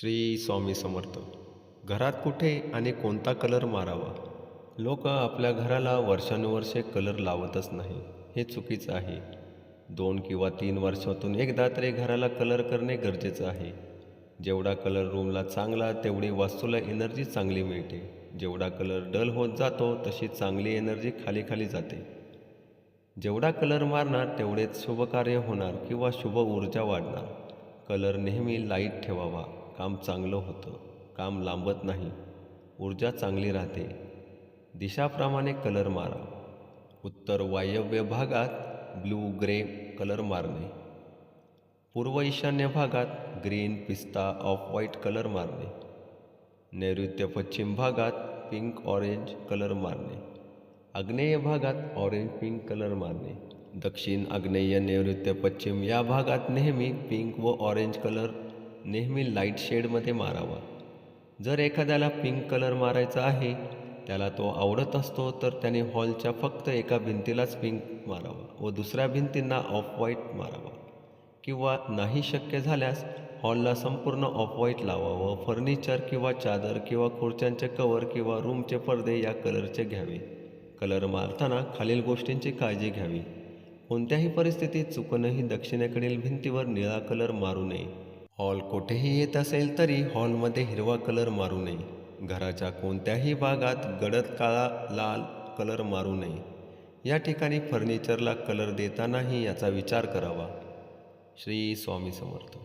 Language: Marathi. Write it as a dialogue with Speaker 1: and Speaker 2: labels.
Speaker 1: श्री स्वामी समर्थ. घरात कुठे आणि कोणता कलर मारावा? लोक आपल्या घराला वर्षानुवर्षे कलर लावतच नाही. हे चुकीचं आहे. दोन किंवा तीन वर्षातून एकदा तरी घराला कलर करणे गरजेचं आहे. जेवढा कलर रूमला चांगला तेवढी वास्तूला एनर्जी चांगली मिळते. जेवढा कलर डल होत जातो तशी चांगली एनर्जी खाली खाली जाते. जेवढा कलर मारणार तेवढेच शुभकार्य होणार किंवा शुभ ऊर्जा वाढणार. कलर नेहमी लाइट ठेवावा. काम चांगलं होतं काम लांबत नाही ऊर्जा चांगली राहते. दिशाप्रमाणे कलर मारा. उत्तर वायव्य भागात ब्लू ग्रे कलर मारणे. पूर्व ईशान्य भागात ग्रीन पिस्ता ऑफ व्हाईट कलर मारणे. नैऋत्य पश्चिम भागात पिंक ऑरेंज कलर मारणे. आग्नेय भागात ऑरेंज पिंक कलर मारणे. दक्षिण आग्नेय नैऋत्य पश्चिम या भागात नेहमी पिंक व ऑरेंज कलर नेहमी लाइट शेडमध्ये मारावा. जर एखाद्याला पिंक कलर मारायचा आहे त्याला तो आवडत असतो तर त्याने हॉलच्या फक्त एका भिंतीलाच पिंक मारावा व दुसऱ्या भिंतींना ऑफ व्हाईट मारावा. किंवा नाही शक्य झाल्यास हॉलला संपूर्ण ऑफ व्हाईट लावावं फर्निचर किंवा चादर किंवा खुर्च्यांचे कवर किंवा रूमचे पडदे या कलरचे घ्यावे. कलर मारताना खालील गोष्टींची काळजी घ्यावी. कोणत्याही परिस्थितीत चुकूनही दक्षिणेकडील भिंतीवर निळा कलर मारू नये. हॉल कोठेही येत असेल तरी हॉलमध्ये हिरवा कलर मारू नये. घराच्या कोणत्याही भागात गडद काळा लाल कलर मारू नये. या ठिकाणी फर्निचरला कलर देतानाही याचा विचार करावा. श्री स्वामी समर्थ.